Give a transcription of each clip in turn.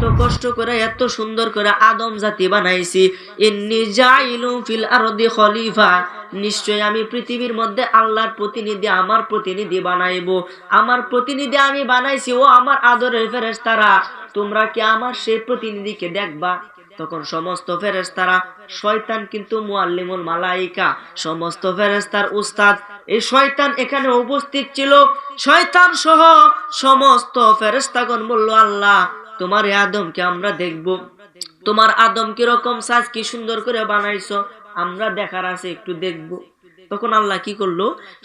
এত কষ্ট করে, এত সুন্দর করে আদম জাতি বানাইছি। ইন্নি জাইলু ফিল আরদি খলিফা। নিশ্চয় আমি পৃথিবীর মধ্যে আল্লাহর প্রতিনিধি, আমার প্রতিনিধি বানাইবো। আমার প্রতিনিধি আমি বানাইছি, ও আমার আদরের ফেরেশতারা। তোমরা কি আমার সেই প্রতিনিধিকে দেখবা? তখন সমস্ত ফেরেশতারা, শয়তান কিন্তু মুআল্লিমুল মালাইকা, সমস্ত ফেরেশতার উস্তাদ, এই শয়তান এখানে উপস্থিত ছিল। শয়তান সহ সমস্ত ফেরেশতাগণ বলল, আল্লাহ তোমার এই আদমকে আমরা দেখব। তোমার আদম কীরকম সাজ, কি সুন্দর করে বানাইছো, আমরা দেখার আছে, একটু দেখব। তখন আল্লাহ কি করল?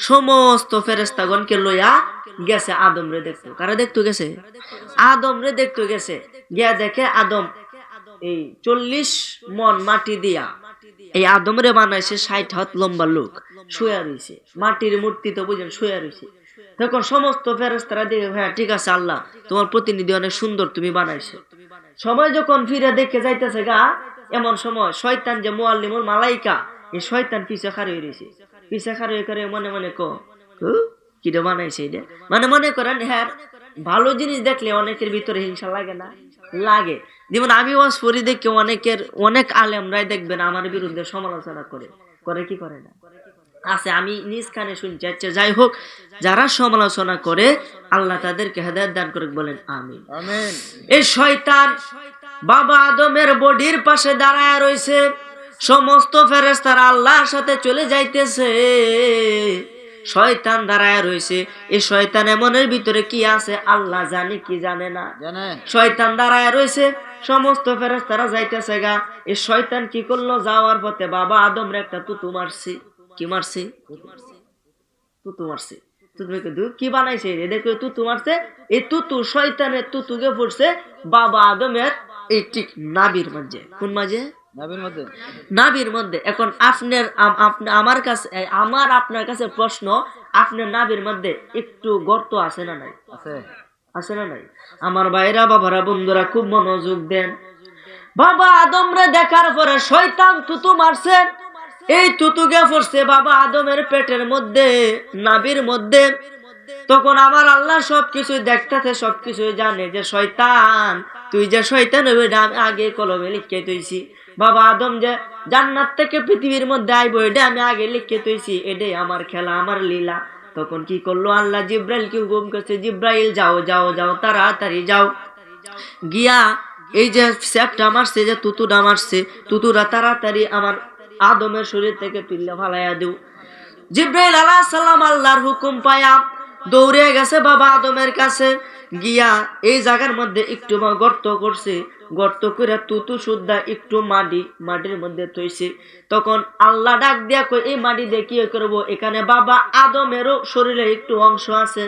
সমস্ত ফেরেস্তাগণকে লইয়া গেছে আদম রে দেখতো। কারা দেখতো গেছে? আদম রে দেখতো গেছে। গিয়া দেখে আদম, এই চল্লিশ মন মাটি দিয়া, এই আদম রে বানাইছে ষাট হাত লম্বা লোক, শুয়া রইছে। মাটির মূর্তি তো বুঝেন, শুয়া রইছে। তখন সমস্ত ফেরেস্তারা দেখে হ্যাঁ ঠিক আছে, আল্লাহ, তোমার প্রতিনিধি অনেক সুন্দর তুমি বানাইছো। সময় যখন ফিরে দেখে যাইতেছে গা, এমন সময় শয়তান যে মোয়াল্লিমুল মালাইকা, এই শয়তান পিছে খারে রয়েছে। পিছে খারে করে মনে মনে ক কিরে বানাইছে এটা? মানে মনে করেন হ্যাঁ ভালো জিনিস দেখলে অনেকের ভিতরে হিংসা লাগে না? লাগে। যেমন আমি ওয়াজ পড়ি দেখে অনেকের, অনেক আলেমরাই দেখবেন আমার বিরুদ্ধে সমালোচনা করে। করে কি করে না? আছে আমি নিজ কানে শুনছি আচ্ছা যাই হোক যারা সমালোচনা করে আল্লাহ তাদেরকে হেদায়ত দান করে বলেন আমিন। এই শয়তান বাবা আদমের বডির পাশে দাঁড়ায় রয়েছে। সমস্ত ফেরেস্তারা আল্লাহর সাথে চলে যাইতেছে। শয়তান দাঁড়ায় রয়েছে। এই শয়তান এমনের ভিতরে কি আছে আল্লাহ জানে কি জানে না। জানে। শয়তান দাঁড়ায় রয়েছে সমস্ত ফেরেস্তারা যাইতেছে গা। এই শয়তান কি করল? যাওয়ার পথে বাবা আদমরে একটা তুতু মারছি। কি মারছি? তুতু মারছি। কি বানাইছে? দেখো তুতু মারছে। এই তুতু শয়তানের তুতুকে পড়ছে বাবা আদমের এই ঠিক নাবির মাঝে কোন মাঝে? নাবির মধ্যে। নাবির মধ্যে। এখন আপনার আমার কাছে আমার আপনার কাছে প্রশ্ন আপনার নাবির মধ্যে একটু গর্ত আছে না নাই? আছে। আছে না নাই? আমার ভাইরা বাবারা বন্ধুরা খুব মনোযোগ দেন। বাবা আদমরে দেখার পরে শয়তান তুতু মারছে। এই তুতুকে পড়ছে বাবা আদমের পেটের মধ্যে নাবির মধ্যে। তখন আমার আল্লাহ সবকিছু দেখতেছে সবকিছু জানে যে শয়তান, তুই যে শয়তান এটা আমি আগে কলমে লিখে তুইছি বাবা আদম যে জান্নাত থেকে পৃথিবীর মধ্যে আইবো, এটা আমি আগে লিখে তুইছি এটাই আমার খেলা, আমার লীলা। তখন কি করল আল্লাহ জিব্রাইল কি হুকুম করছে, জিব্রাইল, যাও যাও যাও, তাড়াতাড়ি যাও। গিয়া এই যে স্যাপটা মারছে, যে তুতুটা মারছে তুতুরা তাড়াতাড়ি আমার আদমের শরীর থেকে তুললে ফালাইয়া দিও। জিব্রাইল আলাহ সাল্লাম আল্লাহর হুকুম পায়া দৌড়ে গেছে বাবা আদমের কাছে। গিয়া এই জায়গার মধ্যে একটু গর্ত করছে। গর্ত করে তুতু সুদ্ধা একটু মাটি, মাটির মধ্যে থইছে। তখন আল্লাহ ডাক দিয়া কই এই মাটি দিয়ে কি করব? এখানে বাবা আদমেরও শরীরে একটু অংশ আছে,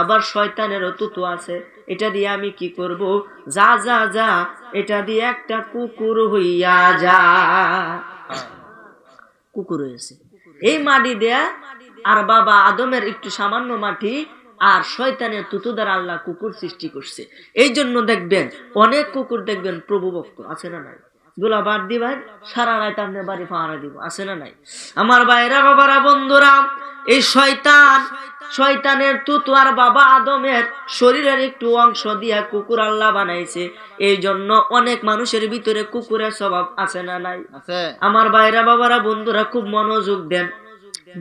আবার শয়তানেরও তুতু আছে। এটা দিয়ে আমি কি করব? যা যা যা, এটা দিয়ে একটা কুকুর হইয়া যা। কুকুর রয়েছে এই মাটি দেয়া আর বাবা আদমের একটু সামান্য মাটি আর শয়তানের তুতু দ্বারা আল্লাহ কুকুর সৃষ্টি করছে। এই জন্য দেখবেন, অনেক কুকুর দেখবেন প্রভুভক্ত, আছে না নাই? দুলা বাদ দিবেন সারা রাত আপনার বাড়ি পাহারা দিব আছে না নাই? আমার বাইরা বাবারা বন্ধুরা এই শয়তান শয়তানের তুতুয়ার আর বাবা আদমের শরীরের একটু অংশ দিয়া কুকুর আল্লাহ বানাইছে এই জন্য অনেক মানুষের ভিতরে কুকুরের স্বভাব আছে না নাই? আমার বাইরা বাবারা বন্ধুরা খুব মনোযোগ দেন।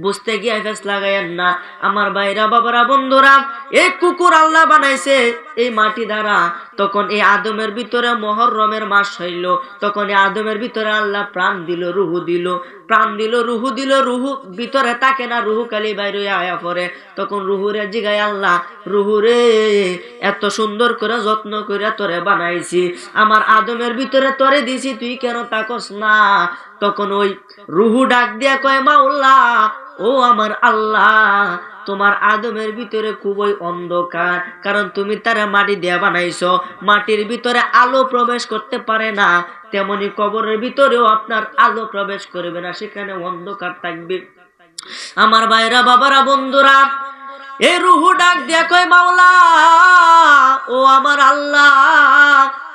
বুঝতে গিয়ে ফেস লাগাইয়েন না। আমার ভাইরা, বাবারা, বন্ধুরা, এই কুকুর আল্লাহ বানাইছে এই মাটি দ্বারা। তখন এই আদমের ভিতরে মহরমের মাস হইল। তখন এই আদমের ভিতরে আল্লাহ প্রাণ দিল, রুহু দিল। প্রাণ দিল, রুহু দিল, রুহু ভিতরে থাকে না, রুহু কালি বাইরে আয়া পরে তখন রুহুরে জিগায়, আল্লাহ, রুহুরে, এত সুন্দর করে যত্ন করে তোরে বানাইছি। আমার আদমের ভিতরে তোরে দিছি, তুই কেন তাকস না? তখন ওই রুহু ডাক দিয়া কয় মাওলা ও আমার আল্লাহ, তোমার আদমের ভিতরে খুবই অন্ধকার, কারণ তুমি তারা মাটি দিয়া বানাইছো। মাটির ভিতরে আলো প্রবেশ করতে পারে না, তেমনি কবরের ভিতরেও আপনার আলো প্রবেশ করবে না, সেখানে অন্ধকার থাকবে। আমার ভাইরা, বাবারা, বন্ধুরা, এ রুহু ডাক দিয়া কয় মাওলা ও আমার আল্লাহ,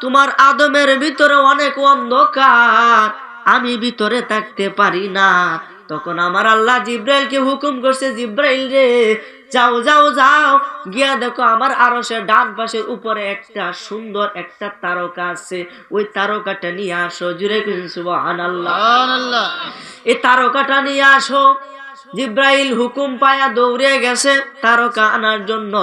তোমার আদমের ভিতরে অনেক অন্ধকার আমি ভিতরে থাকতে পারি না। তখন আমার আল্লাহ জিব্রাইলকে হুকুম করছে জিব্রাইল রে যাও যাও যাও। গিয়া দেখো আমার আরও সে ডান পাশের উপরে একটা সুন্দর একটা তারকা আছে। ওই তারকাটা নিয়ে আসো। জুড়ে সুবাহান আল্লাহ এই তারকাটা নিয়ে আসো। জিব্রাইল হুকুম পায়া দৌড়ে গেছে তারকা আনার জন্য।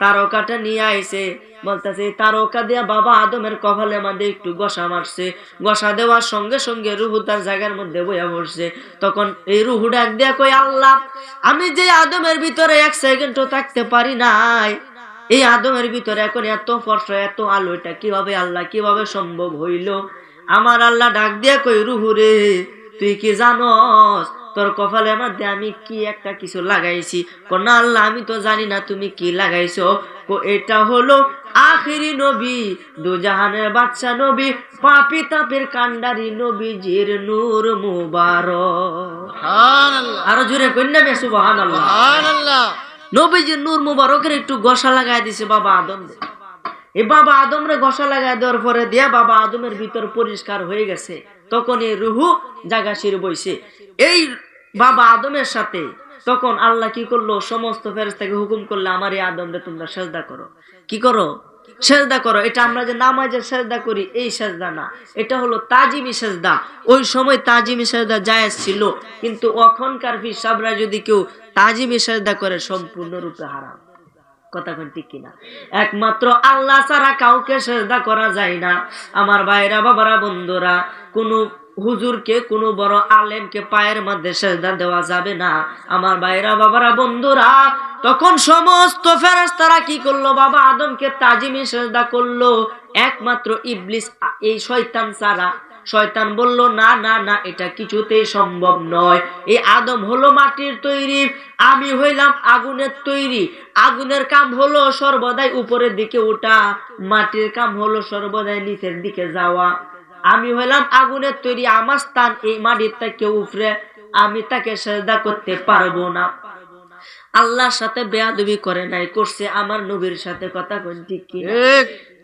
তারকাটা নিয়ে আইছে। বলতেছে তারকা দিয়া বাবা আদমের কপালের মধ্যে একটু গসা মারছে। গসা দেওয়ার সঙ্গে সঙ্গে রুহু তার জায়গার মধ্যে বইয়া পড়ছে। তখন এই রুহু ডাক দিয়া কই আল্লাহ, আমি যে আদমের ভিতরে এক সেকেন্ডও থাকতে পারি নাই। এই আদমের ভিতরে এখন এত ফর্সা, এত আলো, এটা কীভাবে আল্লাহ, কীভাবে সম্ভব হইল? আমার আল্লাহ ডাক দিয়া কই রুহু রে, তুই কি জানস? তোর কপালের মধ্যে আমি কি একটা কিছু লাগাইছি? কোন আল্লাহ আমি তো জানি না তুমি কি লাগাইছো। কো এটা হলো আখিরি নবী দুজাহানের বাচ্চা নবী পাপি তাপের কান্ডারি নবীজির নূর মুবারক। সুবহানাল্লাহ। আরও জোরে কন্যা বে সুবহানাল্লাহ। সুবহানাল্লাহ। নবীজির নূর মুবারকের একটু গসা লাগাই দিছে বাবা আদম এ বাবা আদমরে গসা লাগাই দেওয়ার পরে দিয়া বাবা আদমের ভিতর পরিষ্কার হয়ে গেছে। তখন এই রুহু জাগা শির বইছে। এই বাবা আদমের সাথে। তখন আল্লাহ কি করল? সমস্ত ফেরেশতাকে হুকুম করল, আমার এই আদমরে তোমরা সেজদা করো। কি করো? সেজদা করো। এটা আমরা যে নামাজের সেজদা করি, এই সেজদা না। এটা হলো তাজিমি সেজদা। ওই সময় তাজিমি সেজদা জায়েজ ছিল, কিন্তু এখনকার ফিসাবরা যদি কেউ তাজিমি সেজদা করে, সম্পূর্ণরূপে হারাম। কথা ঠিক কিনা? একমাত্র আল্লাহ ছাড়া কাউকে সেজদা করা যায় না। আমার ভাইরা, বাবারা, বন্ধুরা, কোনো হুজুরকে কোনো বড় আলেমকে পায়ের মধ্যে সেজদা দেওয়া যাবে না। আমার ভাইরা, বাবারা, বন্ধুরা, তখন সমস্ত ফেরেশতারা কি করল? বাবা আদমকে তাজিমি সেজদা করল। একমাত্র ইবলিস, এই শয়তান ছাড়া। শয়তান বলল, না না না, এটা কিছুতেই সম্ভব নয়। এই আদম হলো মাটির তৈরি, আমি হইলাম আগুনের তৈরি। আগুনের কাম হলো সর্বদাই উপরের দিকে ওঠা, মাটির কাম হলো সর্বদাই নিচের দিকে যাওয়া। আমি হইলাম আগুনের তৈরি আমার স্থান এই মাটির থেকে উপরে আমি তাকে সেজদা করতে পারব না। আল্লাহর সাথে বেয়াদবি করে নাই করছে আমার নবীর সাথে কথা কোন? ঠিক। কি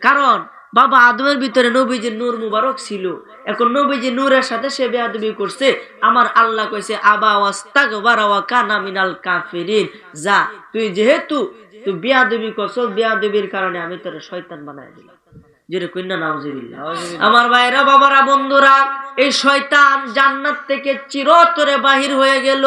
কারণ বাবা আদমের ভিতরে নবীজির নূর মুবারক ছিল। এখন নবীজি নূরের সাথে সে বেয়াদবি করছে। আমার আল্লাহ কইছে আবা ওয়াস্তাগফার ওয়া কানা মিনাল কাফিরিন। যা তুই যেহেতু তুই বেয়াদবি করছ বেয়াদবির কারণে আমি তোর শয়তান বানায় দিলাম। জোরে কইনা নাউজুবিল্লাহ। আমার ভাইরা বাবারা বন্ধুরা এই শয়তান জান্নাত থেকে চিরতরে বাহির হয়ে গেল।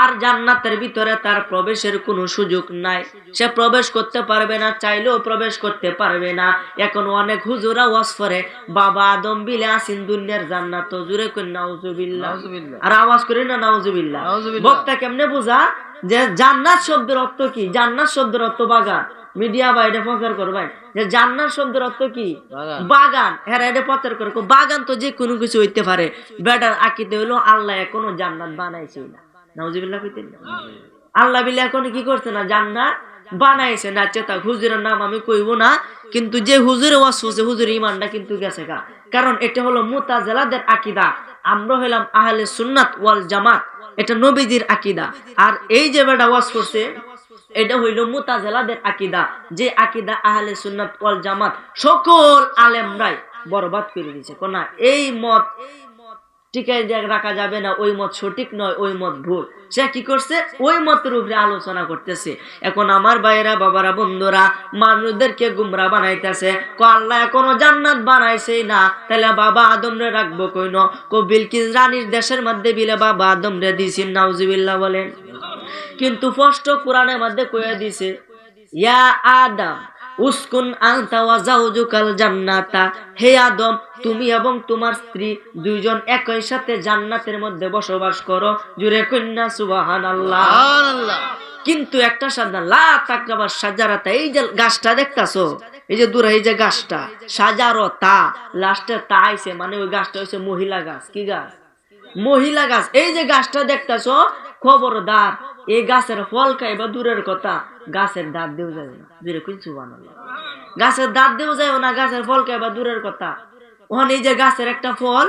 আর জান্নাতের ভিতরে তার প্রবেশের কোনো সুযোগ নাই। সে প্রবেশ করতে পারবে না চাইলেও প্রবেশ করতে পারবে না। এখন অনেক হুজুরা ওয়াজ করে বাবা আদম বিলে আসিন দুনিয়ার জান্নাত জুড়ে কই নাউজুবিল্লাহ। আর আওয়াজ করি না নাউজুবিল্লাহ। বক্তা কেমনে বোঝা? যে জান্নাত শব্দের অর্থ কি? জান্নাত শব্দের অর্থ বাগান। মিডিয়া বা এটা প্রচার করবেন যে জান্নাত শব্দের অর্থ কি? বাগান। হ্যাঁ এটা প্রচার করে। বাগান তো যে কোনো কিছু হইতে পারে। বেটার আকিতে হইল আল্লাহ এখনও জান্নাত বানাইছে না। নাউজুবিল্লাহ কইতেন? আল্লাহ বিলে এখন কি করছে না? জান্নাত বানাইছে না। চেতা হুজুরের নাম আমি কইব না কিন্তু যে হুজুরে ওয়াজ করছে হুজুর ইমানটা কিন্তু গেছে গা। কারণ এটা হলো মুতাজালাদের আকিদা। আমরা হইলাম আহলে সুন্নাত ওয়াল জামাত। এটা নবীজির আকিদা। আর এই যে বেটা ওয়াজ করছে এটা হইল মুতাজালাদের আকিদা। যে আকিদা আহলে সুন্নাত ওয়াল জামাত, সকল আলেমরাই বরবাদ করে দিয়েছে কোনা এই মত রাখা যাবে না, ওই মত সঠিক নয়, ওই মত ভুল। সে কি করছে? ওই আলোচনা করতেছে। এখন আমার ভাইয়েরা, বাবারা, বন্ধুরা, মানুষদেরকে গুমরা বানাইতেছে। কো আল্লাহ জান্নাত বানাইছে না। তাহলে বাবা আদমরে রাখব কইন কো বিলকিস রানীর দেশের মধ্যে বিলে বাবা আদমরে দিছেন নাউজুবিল্লাহ বলেন। কিন্তু স্পষ্ট কোরআনের মধ্যে কইয়া দিছে ইয়া আদম উসকুন আনতা ওয়া জাওজুকাল জান্নাতা। হে আদম তুমি এবং তোমার স্ত্রী দুইজন একই সাথে জান্নাতের মধ্যে বসবাস করো। জুরে কন্যা সুবহানাল্লাহ। সুবহানাল্লাহ। কিন্তু একটা সাজা লা তাকরাবার সাজারাতা এই যে গাছটা দেখতাছো? এই যে দূরে এই যে গাছটা সাজারতা লাস্টে তা আইছে মানে ওই গাছটা হইছে মহিলা গাছ। কি গাছ? মহিলা গাছ। এই যে গাছটা দেখতাছো খবরদার। এই গাছের ফল খাইবা দূরের কথা, গাছের দাঁত দেও যাবে না, দূরে কিছু বানালো গাছের দাঁত দেও যাবে না, গাছের ফল খাইবা দূরের কথা। ওখানে এই যে গাছের একটা ফল,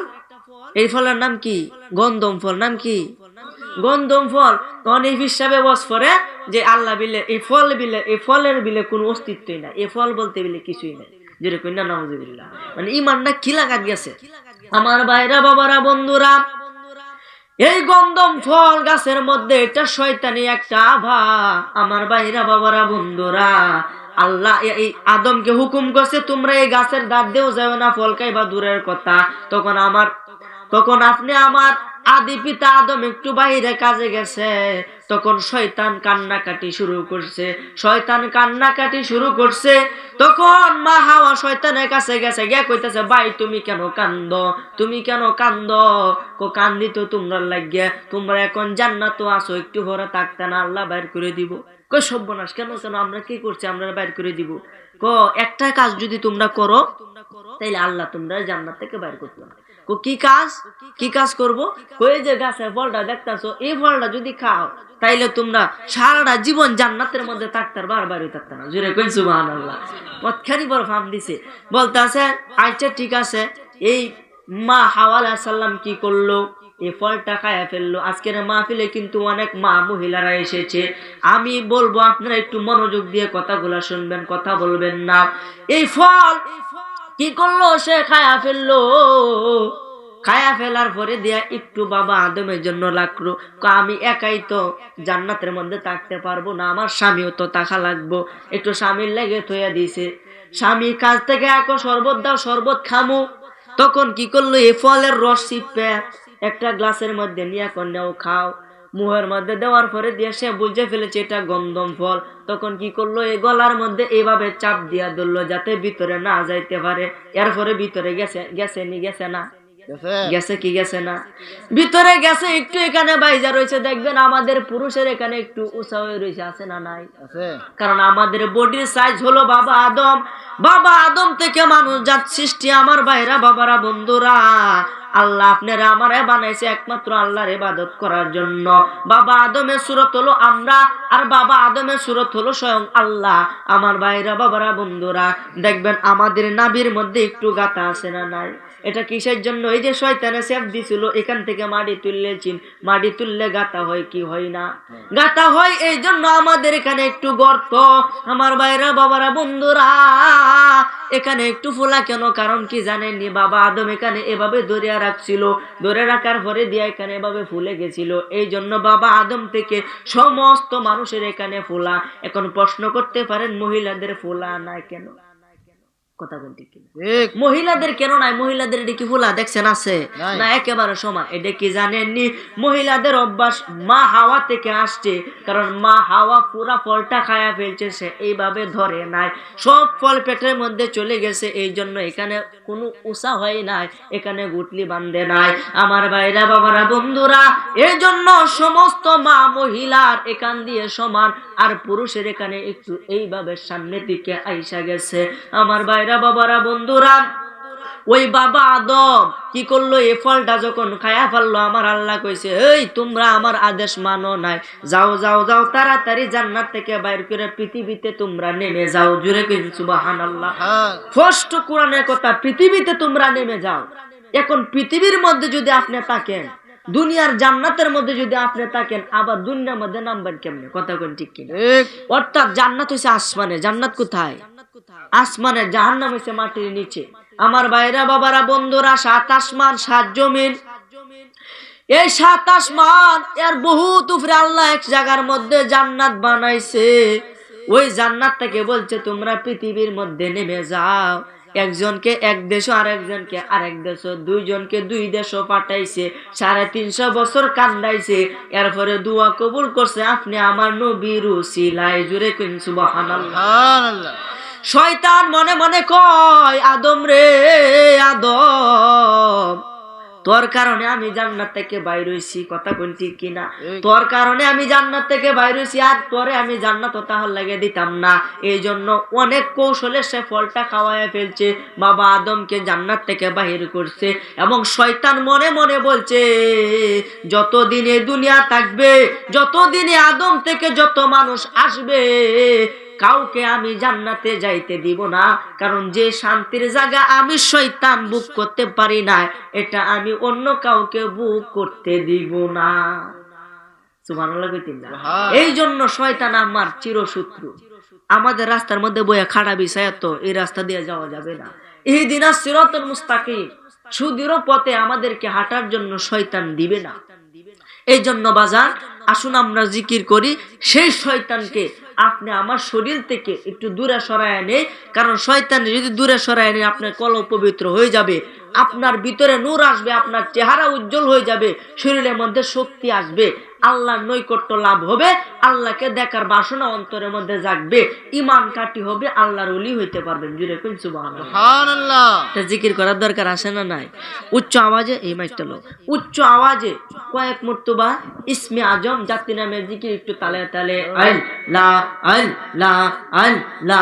এই ফলের নাম কি? গন্ধম ফল, নাম কি? গন্ধম ফল। তখন এই হিসাবে বস করে যে আল্লাহ বিলে, এই ফল বিলে, এই ফলের বিলে কোনো অস্তিত্বই নাই। এই ফল বলতে বিলে কিছুই নাই। যেরকম না, নাউজুবিল্লাহ। মানে ইমানটা কি লাগাত গেছে। আমার ভাইরা, বাবারা, বন্ধুরা এই গন্ধম ফল গাছের মধ্যে এটা শয়তানি, একটা আভা। আমার বাইরা বাবারা, বন্ধুরা, আল্লাহ এই আদমকে হুকুম করছে, তোমরা এই গাছের দাঁত দিয়েও যাও না, ফল খাইবা দূরের কথা। তখন আমার তখন আপনি আমার আদি পিতা আদম একটু বাইরে কাজে গেছে, তখন শয়তান কান্নাকাটি শুরু করছে। শয়তান কান্নাকাটি শুরু করছে, তখন মা হাওয়া শয়তানের কাছে গেছে, গিয়া কইতেছে, ভাই, তুমি কেন কান্দ? তুমি কেন কান্দ? কো, কান্দি তো তোমরা লাগিয়া। তোমরা এখন জান্নাত আসো একটু ভরে থাকতে না, আল্লাহ বাইর করে দিব। কই সর্বনাশ, কেন কেন আমরা কি করছি? আমরা বাইর করে দিব। ক, একটা কাজ যদি তোমরা করো, তাইলে আল্লাহ তোমরা জান্নাত থেকে বাইর করতে পারবে কো কাজ? কি কাজ করব? কই যে গাছের ফলটা দেখতাছো, এই ফলটা যদি খাও, তাইলে তোমরা সারাটা জীবন জান্নাতের মধ্যে থাকতে আর বারবার থাকতে না। জুড়ে কই সুবহানাল্লাহ। কতখানি বড় ফার্ম দিছে। বলতাছে আচ্ছা ঠিক আছে, এই মা হাওয়া সাল্লাম কি করল? এই ফলটা খায়া ফেলল। আজকের মাহফিলে কিন্তু অনেক মা মহিলারা এসেছে। আমি বলব, আপনারা একটু মনোযোগ দিয়ে কথাগুলো শুনবেন, কথা বলবেন না। এই ফল কি করল? সে খায়া ফেলল। খায়া ফেলার পরে দিয়া একটু বাবা আদমের জন্য লাগল। আমি একাই তো জান্নাতের মধ্যে থাকতে পারব না, আমার স্বামীও তো টাকা লাগবো। একটু স্বামীর লেগে থইয়া দিছে। স্বামীর কাছ থেকে এখন শরবত দাও, শরবত খামু। তখন কি করল? এই ফলের রস চিপে একটা গ্লাসের মধ্যে নিয়ে কন্যাও খাও। মুহের মধ্যে দেওয়ার পরে দিয়ে সে বুঝে ফেলেছে এটা গন্ধম ফল। তখন কি করল? এই গলার মধ্যে এইভাবে চাপ দিয়া ধরলো যাতে ভিতরে না যাইতে পারে। এরপরে ভিতরে গেছে গেছে নি গেছে না। গেছে? কি গেছে না? ভিতরে গেছে একটু এখানে বাইজা রয়েছে দেখবেন আমাদের পুরুষের এখানে একটু উঁচা হয়ে রয়েছে আছে না নাই? কারণ আমাদের বডির সাইজ হলো বাবা আদম। বাবা আদম থেকে মানুষ জাত সৃষ্টি আমার ভাইরা বাবারা বন্ধুরা। আল্লাহ আপনারা আমারে বানাইছে একমাত্র আল্লাহর ইবাদত করার জন্য। বাবা আদমের সুরত হলো আমরা আর বাবা আদমের সুরত হলো স্বয়ং আল্লাহ। আমার ভাইরা বাবারা বন্ধুরা দেখবেন আমাদের নাভির মধ্যে একটু গাতা আছে না নাই? এটা কিসের জন্য? এই যে শয়তানে সেফ দিছিল এখান থেকে মাটি তুললেছিন মাটি তুললে গাতা হয় কি হয় না? গাতা হয় এই জন্য আমাদের এখানে একটু গর্ত। আমার বাইরা বাবারা বন্ধুরা এখানে একটু ফোলা কেন? কারণ কি জানেননি? বাবা আদম এখানে এভাবে ধরে রাখছিল। ধরে রাখার পরে দিয়ে এখানে এভাবে ফুলে গেছিল। এই জন্য বাবা আদম থেকে সমস্ত মানুষের এখানে ফোলা। এখন প্রশ্ন করতে পারেন মহিলাদের ফোলা না কেন? কথা ঠিক মহিলাদের কেন নাই? মহিলাদের এটা কি ফুলা দেখছেন আছে? না একেবারে সমান। এটা কি জানেননি? মহিলাদের অভ্যাস মা হাওয়া থেকে আসছে কারণ মা হাওয়া পুরা ফলটা খায়া ফেলছে সে এইভাবে ধরে নাই। সব ফল পেটের মধ্যে চলে গেছে এই জন্য এখানে কোনো উষা হয় নাই এখানে গুটলি বান্ধে নাই। আমার ভাইরা বাবারা বন্ধুরা এই জন্য সমস্ত মা মহিলার এখান দিয়ে সমান আর পুরুষের এখানে একটু এইভাবে সামনের দিকে আইসা গেছে। আমার ভাইরা বাবারা বন্ধুরা ওই বাবা আদম কি করল? এ ফলটা যখন খায়া ফেলল আমার আল্লাহ কইছে এই তোমরা আমার আদেশ মানো নাই। যাও যাও যাও তাড়াতাড়ি জান্নাত থেকে বাইর করে পৃথিবীতে তোমরা নেমে যাও। জুড়ে কইছি সুবহানাল্লাহ। হ্যাঁ ফার্স্ট কোরআনের কথা পৃথিবীতে তোমরা নেমে যাও। এখন পৃথিবীর মধ্যে যদি আপনি থাকেন দুনিয়ার জান্নাতের মধ্যে যদি আপনি থাকেন আবার দুনিয়ার মধ্যে নামবেন কেমনে? কথা কোন ঠিক কিনা? অর্থাৎ জান্নাত হইছে আসমানে। জান্নাত কোথায়? আসমানে জাহান্নাম হইছে মাটির নিচে। আমার ভাইরা বাবারা বন্ধুরা সাত আসমান সাত জমিন। এই সাত আসমান এর বহুত উপরে আল্লাহ এক জায়গার মধ্যে জান্নাত বানাইছে। ওই জান্নাতটাকে বলছে তোমরা পৃথিবীর মধ্যে নেমে যাও। একজনকে এক দেশ আর একজনকে আরেক দেশ দুইজনকে দুই দেশ পাঠাইছে। সাড়ে তিনশো বছর কান্দাইছে। এরপরে দুয়া কবুল করছে আপনি আমার নবীর সিলাই জুড়ে কিন সুবহানাল্লাহ। সুবহানাল্লাহ। শয়তান মনে মনে কয় আদম রে আদম তোর কারণে আমি জান্নাত থেকে বাইর হইছি। কথা কোন ঠিক কিনা? তোর কারণে আমি জান্নাত থেকে বাইর হইছি আর তোরে আমি জান্নাত তাহলে লাগে দিতাম না। এই জন্য অনেক কৌশলে সে ফলটা খাওয়ায় ফেলছে। বাবা আদমকে জান্নাত থেকে বাহির করছে এবং শয়তান মনে মনে বলছে যতদিন এই দুনিয়া থাকবে যতদিনে আদম থেকে যত মানুষ আসবে কাউকে আমি জান্নাতে যাইতে দিব না কারণ যে শান্তির জায়গা আমি শয়তান বুক করতে পারি না এটা আমি অন্য কাউকে বুক করতে দিব না। এই জন্য শয়তান আমার চিরশত্রু। আমাদের রাস্তার মধ্যে বইয়া খাড়া বিছায় তো এই রাস্তা দিয়ে যাওয়া যাবে না। এই দিন সিরাতুল মুস্তাকিম সুদৃঢ় পথে আমাদেরকে হাঁটার জন্য শয়তান দিবে না। এই জন্য বাজার আসুন আমরা জিকির করি সেই শয়তানকে আপনি আমার শরীর থেকে একটু দূরে সরায় আনে কারণ শয়তান যদি দূরে সরায় আনে আপনার কল পবিত্র হয়ে যাবে। আপনার ভিতরে নূর আসবে আপনার চেহারা উজ্জ্বল হয়ে যাবে শরীরের মধ্যে শক্তি আসবে। আল্লাহর নৈকট্য লাভ হবে আল্লাহকে দেখার বাসনা অন্তরের মধ্যে জাগবে ইমান কাটি হবে আল্লাহর ওলি হইতে পারবেন। জুড়ে এটা জিকির করার দরকার আসে না নাই? উচ্চ আওয়াজে এই মাইকটা লো। উচ্চ আওয়াজে কয়েক মর্তবা ইসমে আজম জাতি নামের জিকির একটু তালে তালে আল লা আল লা আল লা